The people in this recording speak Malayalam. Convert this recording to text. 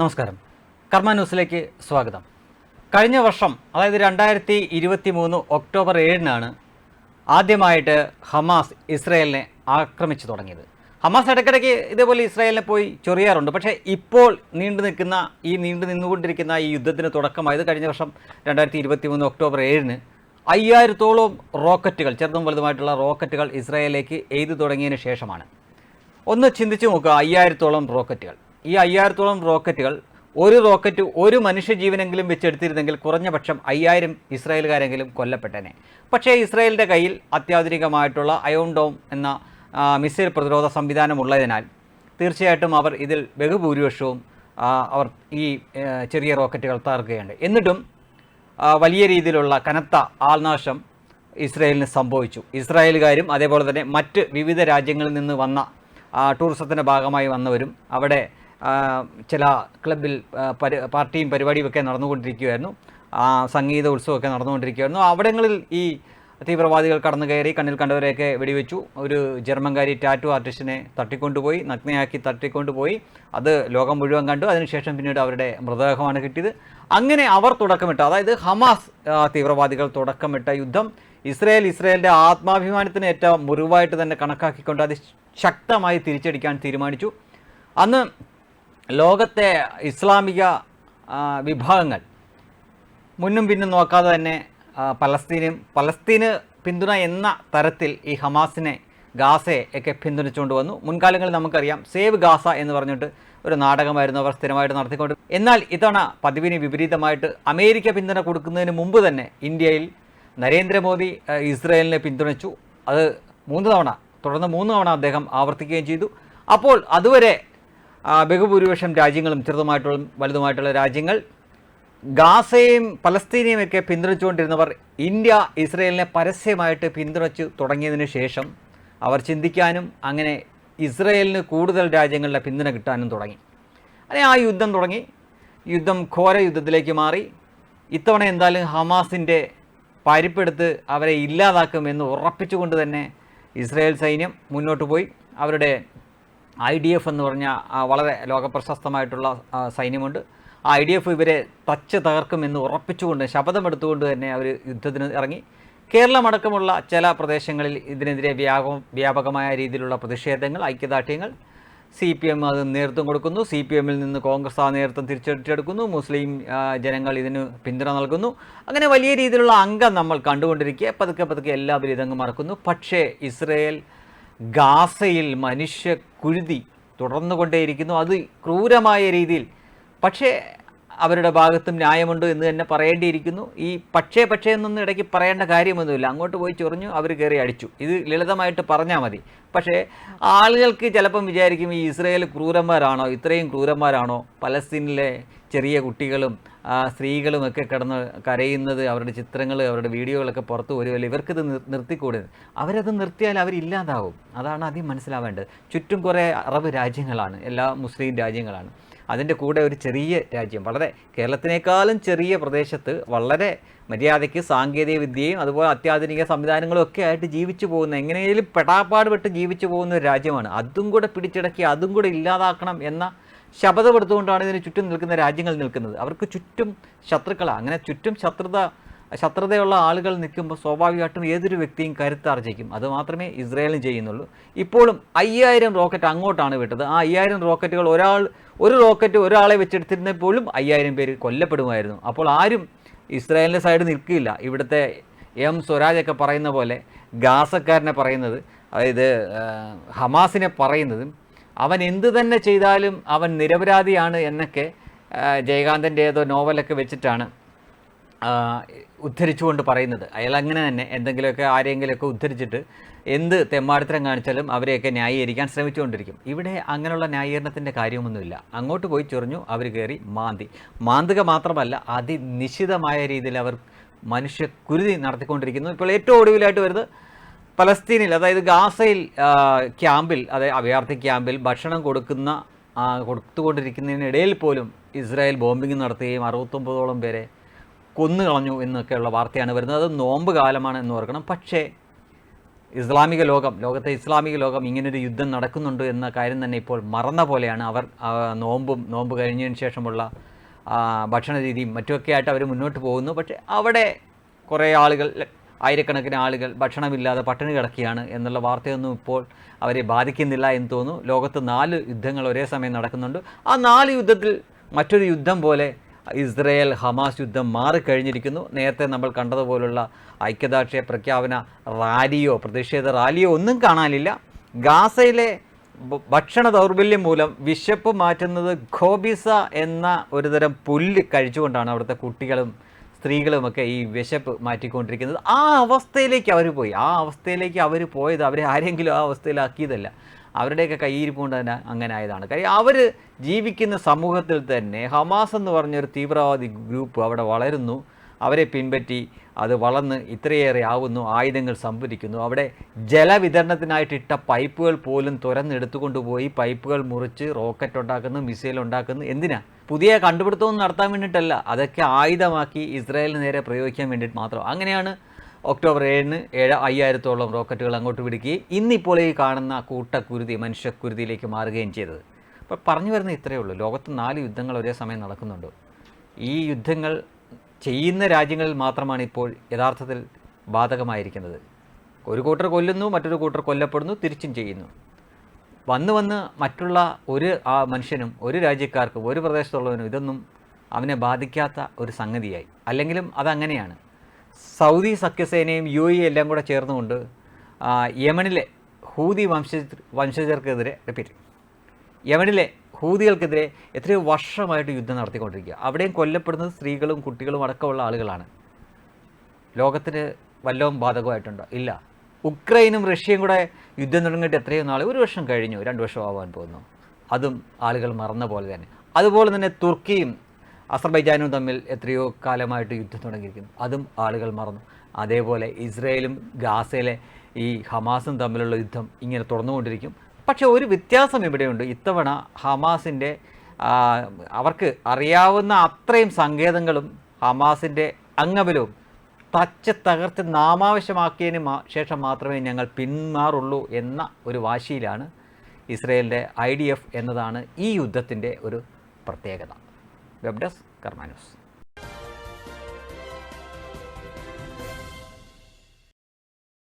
നമസ്കാരം. കർമ്മ ന്യൂസിലേക്ക് സ്വാഗതം. കഴിഞ്ഞ വർഷം അതായത് രണ്ടായിരത്തി ഇരുപത്തി മൂന്ന് ഒക്ടോബർ ഏഴിനാണ് ആദ്യമായിട്ട് ഹമാസ് ഇസ്രയേലിനെ ആക്രമിച്ചു തുടങ്ങിയത്. ഹമാസ് ഇടയ്ക്കിടയ്ക്ക് ഇതേപോലെ ഇസ്രായേലിനെ പോയി ചൊറിയാറുണ്ട്. പക്ഷേ ഇപ്പോൾ നീണ്ടു നിൽക്കുന്ന ഈ നീണ്ടു നിന്നുകൊണ്ടിരിക്കുന്ന ഈ യുദ്ധത്തിന് തുടക്കമായത് കഴിഞ്ഞ വർഷം രണ്ടായിരത്തി ഇരുപത്തി മൂന്ന് ഒക്ടോബർ ഏഴിന് അയ്യായിരത്തോളം റോക്കറ്റുകൾ ചെറുതും വലുതുമായിട്ടുള്ള റോക്കറ്റുകൾ ഇസ്രായേലിലേക്ക് എഴുതി തുടങ്ങിയതിന് ശേഷമാണ്. ഒന്ന് ചിന്തിച്ചു നോക്കുക അയ്യായിരത്തോളം റോക്കറ്റുകൾ. ഈ അയ്യായിരത്തോളം റോക്കറ്റുകൾ ഒരു റോക്കറ്റ് ഒരു മനുഷ്യജീവനെങ്കിലും വെച്ചെടുത്തിരുന്നെങ്കിൽ കുറഞ്ഞ പക്ഷം അയ്യായിരം ഇസ്രായേലുകാരെങ്കിലും കൊല്ലപ്പെട്ടേനെ. പക്ഷേ ഇസ്രായേലിന്റെ കയ്യിൽ അത്യാധുനികമായിട്ടുള്ള അയോൺഡോം എന്ന മിസൈൽ പ്രതിരോധ സംവിധാനം ഉള്ളതിനാൽ തീർച്ചയായിട്ടും അവർ ഇതിൽ ബഹുഭൂരിപക്ഷവും അവർ ഈ ചെറിയ റോക്കറ്റുകൾ തകർക്കുകയുണ്ട്. എന്നിട്ടും വലിയ രീതിയിലുള്ള കനത്ത ആൾനാശം ഇസ്രായേലിന് സംഭവിച്ചു. ഇസ്രായേലുകാരും അതേപോലെ തന്നെ മറ്റ് വിവിധ രാജ്യങ്ങളിൽ നിന്ന് വന്ന ടൂറിസത്തിന്റെ ഭാഗമായി വന്നവരും അവിടെ ചില ക്ലബിൽ പരി പാർട്ടിയും പരിപാടിയും ഒക്കെ നടന്നുകൊണ്ടിരിക്കുകയായിരുന്നു ആ, സംഗീത ഉത്സവമൊക്കെ നടന്നുകൊണ്ടിരിക്കുകയായിരുന്നു അവിടങ്ങളിൽ ഈ തീവ്രവാദികൾ കടന്നു കയറി കണ്ണിൽ കണ്ടവരെയൊക്കെ വെടിവെച്ചു. ഒരു ജർമ്മൻകാരി ടാറ്റു ആർട്ടിസ്റ്റിനെ തട്ടിക്കൊണ്ടുപോയി നഗ്നയാക്കി തട്ടിക്കൊണ്ടുപോയി. അത് ലോകം മുഴുവൻ കണ്ടു. അതിനുശേഷം പിന്നീട് അവരുടെ മൃതദേഹമാണ് കിട്ടിയത്. അങ്ങനെ അവർ തുടക്കമിട്ട അതായത് ഹമാസ് തീവ്രവാദികൾ തുടക്കമിട്ട യുദ്ധം ഇസ്രയേൽ ഇസ്രയേലിന്റെ ആത്മാഭിമാനത്തിന് ഏറ്റവും മുറിവായിട്ട് തന്നെ കണക്കാക്കിക്കൊണ്ട് അത് ശക്തമായി തിരിച്ചടിക്കാൻ തീരുമാനിച്ചു. അന്ന് ലോകത്തെ ഇസ്ലാമിക വിഭാഗങ്ങൾ മുന്നും പിന്നും നോക്കാതെ തന്നെ പലസ്തീനും പലസ്തീന് പിന്തുണ എന്ന തരത്തിൽ ഈ ഹമാസിനെ ഗാസയെ ഒക്കെ പിന്തുണച്ചുകൊണ്ട് വന്നു. മുൻകാലങ്ങളിൽ നമുക്കറിയാം സേവ് ഗാസ എന്ന് പറഞ്ഞിട്ട് ഒരു നാടകമായിരുന്നു അവർ സ്ഥിരമായിട്ട് നടത്തിക്കൊണ്ട്. എന്നാൽ ഇത്തവണ പതിവിന് വിപരീതമായിട്ട് അമേരിക്ക പിന്തുണ കൊടുക്കുന്നതിന് മുമ്പ് തന്നെ ഇന്ത്യയിൽ നരേന്ദ്രമോദി ഇസ്രയേലിനെ പിന്തുണച്ചു. അത് മൂന്ന് തവണ തുടർന്ന് മൂന്ന് തവണ അദ്ദേഹം ആവർത്തിക്കുകയും ചെയ്തു. അപ്പോൾ അതുവരെ ബഹുഭൂരിപക്ഷം രാജ്യങ്ങളും ചെറുതുമായിട്ടുള്ള വലുതുമായിട്ടുള്ള രാജ്യങ്ങൾ ഗാസയും പലസ്തീനയും ഒക്കെ പിന്തുണച്ചുകൊണ്ടിരുന്നവർ ഇന്ത്യ ഇസ്രയേലിനെ പരസ്യമായിട്ട് പിന്തുണച്ചു തുടങ്ങിയതിനു ശേഷം അവർ ചിന്തിക്കാനും അങ്ങനെ ഇസ്രയേലിന് കൂടുതൽ രാജ്യങ്ങളുടെ പിന്തുണ കിട്ടാനും തുടങ്ങി. അങ്ങനെ ആ യുദ്ധം തുടങ്ങി. യുദ്ധം ഘോര യുദ്ധത്തിലേക്ക് മാറി. ഇത്തവണ എന്തായാലും ഹമാസിന്റെ പരിപ്പെടുത്ത് അവരെ ഇല്ലാതാക്കും എന്ന് ഉറപ്പിച്ചുകൊണ്ട് തന്നെ ഇസ്രയേൽ സൈന്യം മുന്നോട്ട് പോയി. അവരുടെ ഐ ഡി എഫ് എന്ന് പറഞ്ഞാൽ വളരെ ലോകപ്രശസ്തമായിട്ടുള്ള സൈന്യമുണ്ട്. ആ ഐ ഡി എഫ് ഇവരെ തച്ച് തകർക്കുമെന്ന് ഉറപ്പിച്ചുകൊണ്ട് ശപഥമെടുത്തുകൊണ്ട് തന്നെ അവർ യുദ്ധത്തിന് ഇറങ്ങി. കേരളമടക്കമുള്ള ചില പ്രദേശങ്ങളിൽ ഇതിനെതിരെ വ്യാപ വ്യാപകമായ രീതിയിലുള്ള പ്രതിഷേധങ്ങൾ ഐക്യദാർഢ്യങ്ങൾ. സി പി എം അത് നേതൃത്വം കൊടുക്കുന്നു. സി പി എമ്മിൽ നിന്ന് കോൺഗ്രസ് ആ നേതൃത്വം തിരിച്ചെടുത്തെടുക്കുന്നു മുസ്ലിം ജനങ്ങൾ ഇതിന് പിന്തുണ നൽകുന്നു. അങ്ങനെ വലിയ രീതിയിലുള്ള അംഗം നമ്മൾ കണ്ടുകൊണ്ടിരിക്കുക പതുക്കെ പതുക്കെ എല്ലാവരും ഇതങ്ങ് മറക്കുന്നു. പക്ഷേ ഇസ്രയേൽ ഗാസയിൽ മനുഷ്യ കുരുതി തുടർന്നുകൊണ്ടേയിരിക്കുന്നു. അത് ക്രൂരമായ രീതിയിൽ. പക്ഷേ അവരുടെ ഭാഗത്തും ന്യായമുണ്ട് എന്ന് തന്നെ പറയേണ്ടിയിരിക്കുന്നു. ഈ പക്ഷേ പക്ഷേ എന്നൊന്നും ഇടയ്ക്ക് പറയേണ്ട കാര്യമൊന്നുമില്ല. അങ്ങോട്ട് പോയി ചൊറിഞ്ഞു അവർ കയറി അടിച്ചു. ഇത് ലളിതമായിട്ട് പറഞ്ഞാൽ മതി. പക്ഷേ ആളുകൾക്ക് ചിലപ്പം വിചാരിക്കും ഈ ഇസ്രയേൽ ക്രൂരന്മാരാണോ? ഇത്രയും ക്രൂരന്മാരാണോ? പലസ്തീനിലെ ചെറിയ കുട്ടികളും ആ, സ്ത്രീകളും ഒക്കെ കിടന്ന് കരയുന്നത് അവരുടെ ചിത്രങ്ങൾ അവരുടെ വീഡിയോകളൊക്കെ പുറത്തു വരുമല്ലോ. ഇവർക്കിത് നിർ- നിർത്തിക്കൂടെ അവരത് നിർത്തിയാൽ അവരില്ലാതാവും. അതാണ് ആദ്യം മനസ്സിലാവേണ്ടത്. ചുറ്റും കുറേ അറബ് രാജ്യങ്ങളാണ്. എല്ലാ മുസ്ലിം രാജ്യങ്ങളാണ്. അതിന്റെ കൂടെ ഒരു ചെറിയ രാജ്യം. വളരെ കേരളത്തിനേക്കാളും ചെറിയ പ്രദേശത്ത് വളരെ മര്യാദയ്ക്ക് സാങ്കേതിക വിദ്യയും അതുപോലെ അത്യാധുനിക സംവിധാനങ്ങളും ഒക്കെ ആയിട്ട് ജീവിച്ചു പോകുന്ന എങ്ങനെയെങ്കിലും പെടാപ്പാട് പെട്ട് ജീവിച്ചു പോകുന്ന ഒരു രാജ്യമാണ്. അതും കൂടെ പിടിച്ചടക്കി അതും കൂടെ ഇല്ലാതാക്കണം എന്ന ശപഥമെടുത്തുകൊണ്ടാണ് ഇതിന് ചുറ്റും നിൽക്കുന്ന രാജ്യങ്ങൾ നിൽക്കുന്നത്. അവർക്ക് ചുറ്റും ശത്രുക്കളാണ് അങ്ങനെ ചുറ്റും ശത്രുത ശത്രുതയുള്ള ആളുകൾ നിൽക്കുമ്പോൾ സ്വാഭാവികമായിട്ടും ഏതൊരു വ്യക്തിയും കരുത്താർജിക്കും അത് മാത്രമേ ഇസ്രയേലും ചെയ്യുന്നുള്ളൂ. ഇപ്പോഴും അയ്യായിരം റോക്കറ്റ് അങ്ങോട്ടാണ് വിട്ടത്. ആ അയ്യായിരം റോക്കറ്റുകൾ ഒരാൾ ഒരു റോക്കറ്റ് ഒരാളെ വെച്ചെടുത്തിരുന്നെ പോലും അയ്യായിരം പേര് കൊല്ലപ്പെടുമായിരുന്നു. അപ്പോൾ ആരും ഇസ്രായേലിന്റെ സൈഡ് നിൽക്കില്ല. ഇവിടുത്തെ എം സ്വരാജൊക്കെ പറയുന്ന പോലെ ഗാസക്കാരനെ പറയുന്നത് അതായത് ഹമാസിനെ പറയുന്നതും അവൻ എന്ത് തന്നെ ചെയ്താലും അവൻ നിരപരാധിയാണ് എന്നൊക്കെ ജയകാന്തന്റെ ഏതോ നോവലൊക്കെ വെച്ചിട്ടാണ് ഉദ്ധരിച്ചുകൊണ്ട് പറയുന്നത്. അയാൾ അങ്ങനെ തന്നെ എന്തെങ്കിലുമൊക്കെ ആരെങ്കിലുമൊക്കെ ഉദ്ധരിച്ചിട്ട് എന്ത് തെമ്മാടിത്തരം കാണിച്ചാലും അവരെയൊക്കെ ന്യായീകരിക്കാൻ ശ്രമിച്ചുകൊണ്ടിരിക്കും. ഇവിടെ അങ്ങനെയുള്ള ന്യായീകരണത്തിന്റെ കാര്യമൊന്നുമില്ല. അങ്ങോട്ട് പോയി ചൊറിഞ്ഞു അവർ കയറി മാന്തി. മാന്തുക മാത്രമല്ല അതിനിശ്ചിതമായ രീതിയിൽ അവർ മനുഷ്യ കുരുതി നടത്തിക്കൊണ്ടിരിക്കുന്നു. ഇപ്പോൾ ഏറ്റവും ഒടുവിലായിട്ട് വരുന്നത് പലസ്തീനിൽ അതായത് ഗാസയിൽ ക്യാമ്പിൽ അതായത് അഭയാർത്ഥി ക്യാമ്പിൽ ഭക്ഷണം കൊടുക്കുന്ന കൊടുത്തുകൊണ്ടിരിക്കുന്നതിനിടയിൽ പോലും ഇസ്രായേൽ ബോംബിംഗ് നടത്തുകയും അറുപത്തൊമ്പതോളം പേരെ കൊന്നു കളഞ്ഞു എന്നൊക്കെയുള്ള വാർത്തയാണ് വരുന്നത്. അത് നോമ്പ് കാലമാണ് എന്ന് ഓർക്കണം. പക്ഷേ ഇസ്ലാമിക ലോകം ലോകത്തെ ഇസ്ലാമിക ലോകം ഇങ്ങനൊരു യുദ്ധം നടക്കുന്നുണ്ട് എന്ന കാര്യം തന്നെ ഇപ്പോൾ മറന്ന പോലെയാണ്. അവർ നോമ്പും നോമ്പ് കഴിഞ്ഞതിന് ശേഷമുള്ള ഭക്ഷണ രീതിയും മറ്റുമൊക്കെ ആയിട്ട് അവർ മുന്നോട്ട് പോകുന്നു. പക്ഷേ അവിടെ കുറേ ആളുകൾ ആയിരക്കണക്കിന് ആളുകൾ ഭക്ഷണമില്ലാതെ പട്ടിണി കിടക്കുകയാണ് എന്നുള്ള വാർത്തയൊന്നും ഇപ്പോൾ അവരെ ബാധിക്കുന്നില്ല എന്ന് തോന്നുന്നു. ലോകത്ത് നാല് യുദ്ധങ്ങൾ ഒരേ സമയം നടക്കുന്നുണ്ട്. ആ നാല് യുദ്ധത്തിൽ മറ്റൊരു യുദ്ധം പോലെ ഇസ്രയേൽ ഹമാസ് യുദ്ധം മാറിക്കഴിഞ്ഞിരിക്കുന്നു. നേരത്തെ നമ്മൾ കണ്ടതുപോലുള്ള ഐക്യദാർഢ്യ പ്രഖ്യാപന റാലിയോ പ്രതിഷേധ റാലിയോ ഒന്നും കാണാനില്ല. ഗാസയിലെ ഭക്ഷണ ദൗർബല്യം മൂലം വിശപ്പ് മാറ്റുന്നത് ഖോബിസ എന്ന ഒരുതരം പുല്ല് കഴിച്ചുകൊണ്ടാണ് അവിടുത്തെ കുട്ടികളും സ്ത്രീകളുമൊക്കെ ഈ വിശപ്പ് മാറ്റിക്കൊണ്ടിരിക്കുന്നത്. ആ അവസ്ഥയിലേക്ക് അവർ പോയി. ആ അവസ്ഥയിലേക്ക് അവർ പോയത് അവരെ ആരെങ്കിലും ആ അവസ്ഥയിലാക്കിയതല്ല. അവരുടെയൊക്കെ കയ്യിരിപ്പ് കൊണ്ട് തന്നെ അങ്ങനെ ആയതാണ്. കാര്യം അവർ ജീവിക്കുന്ന സമൂഹത്തിൽ തന്നെ ഹമാസ് എന്ന് പറഞ്ഞൊരു തീവ്രവാദി ഗ്രൂപ്പ് അവിടെ വളരുന്നു. അവരെ പിൻപറ്റി അത് വളർന്ന് ഇത്രയേറെ ആവുന്നു ആയുധങ്ങൾ സംഭരിക്കുന്നു. അവിടെ ജലവിതരണത്തിനായിട്ട് ഇട്ട പൈപ്പുകൾ പോലും തുരന്നെടുത്തുകൊണ്ടുപോയി പൈപ്പുകൾ മുറിച്ച് റോക്കറ്റ് ഉണ്ടാക്കുന്നു മിസൈൽ ഉണ്ടാക്കുന്നു. എന്തിനാ? പുതിയ കണ്ടുപിടുത്തമൊന്നും നടത്താൻ വേണ്ടിയിട്ടല്ല. അതൊക്കെ ആയുധമാക്കി ഇസ്രായേലിന് നേരെ പ്രയോഗിക്കാൻ വേണ്ടിയിട്ട് മാത്രം. അങ്ങനെയാണ് ഒക്ടോബർ ഏഴിന് ഏഴ് അയ്യായിരത്തോളം റോക്കറ്റുകൾ അങ്ങോട്ട് പിടിക്കുകയും ഇന്നിപ്പോൾ ഈ കാണുന്ന കൂട്ടക്കുരുതി മനുഷ്യക്കുരുതിയിലേക്ക് മാറുകയും ചെയ്തത്. അപ്പോൾ പറഞ്ഞു വരുന്നത് ഇത്രയേ ഉള്ളൂ. ലോകത്ത് നാല് യുദ്ധങ്ങൾ ഒരേ സമയം നടക്കുന്നുണ്ട്. ഈ യുദ്ധങ്ങൾ ചെയ്യുന്ന രാജ്യങ്ങളിൽ മാത്രമാണ് ഇപ്പോൾ യഥാർത്ഥത്തിൽ ബാധകമായിരിക്കുന്നത്. ഒരു കൂട്ടർ കൊല്ലുന്നു മറ്റൊരു കൂട്ടർ കൊല്ലപ്പെടുന്നു തിരിച്ചും ചെയ്യുന്നു. വന്ന് വന്ന് മറ്റുള്ള ഒരു ആ മനുഷ്യനും ഒരു രാജ്യക്കാർക്കും ഒരു പ്രദേശത്തുള്ളവനും ഇതൊന്നും അവനെ ബാധിക്കാത്ത ഒരു സംഗതിയായി. അല്ലെങ്കിലും അതങ്ങനെയാണ്. സൗദി സഖ്യസേനയും യു എ എല്ലാം കൂടെ ചേർന്നുകൊണ്ട് യമനിലെ ഹൂതി വംശ വംശജർക്കെതിരെ റിപ്പീറ്റ്. യമനിലെ ഹൂതികൾക്കെതിരെ എത്രയോ വർഷമായിട്ട് യുദ്ധം നടത്തിക്കൊണ്ടിരിക്കുക. അവിടെയും കൊല്ലപ്പെടുന്നത് സ്ത്രീകളും കുട്ടികളും അടക്കമുള്ള ആളുകളാണ്. ലോകത്തിന് വല്ലതും ബാധകമായിട്ടുണ്ടോ? ഇല്ല. ഉക്രൈനും റഷ്യയും കൂടെ യുദ്ധം തുടങ്ങിയിട്ട് എത്രയോ നാൾ ഒരു വർഷം കഴിഞ്ഞു. രണ്ട് വർഷം ആവാൻ പോകുന്നു. അതും ആളുകൾ മറന്ന പോലെ തന്നെ. അതുപോലെ തന്നെ തുർക്കിയും അസർബൈജാനും തമ്മിൽ എത്രയോ കാലമായിട്ട് യുദ്ധം തുടങ്ങിയിരിക്കുന്നു. അതും ആളുകൾ മറന്നു. അതേപോലെ ഇസ്രയേലും ഗാസയിലെ ഈ ഹമാസും തമ്മിലുള്ള യുദ്ധം ഇങ്ങനെ തുറന്നുകൊണ്ടിരിക്കും പക്ഷേ ഒരു വ്യത്യാസം ഇവിടെയുണ്ട്. ഇത്തവണ ഹമാസിന്റെ അവർക്ക് അറിയാവുന്ന അത്രയും സങ്കേതങ്ങളും ഹമാസിന്റെ അംഗബലവും തച്ച് തകർത്ത് നാമാവശ്യമാക്കിയതിന് ശേഷം മാത്രമേ ഞങ്ങൾ പിന്മാറുള്ളൂ എന്ന ഒരു വാശിയിലാണ് ഇസ്രയേലിന്റെ ഐ ഡി എഫ് എന്നതാണ് ഈ യുദ്ധത്തിന്റെ ഒരു പ്രത്യേകത. Web desk Karma news.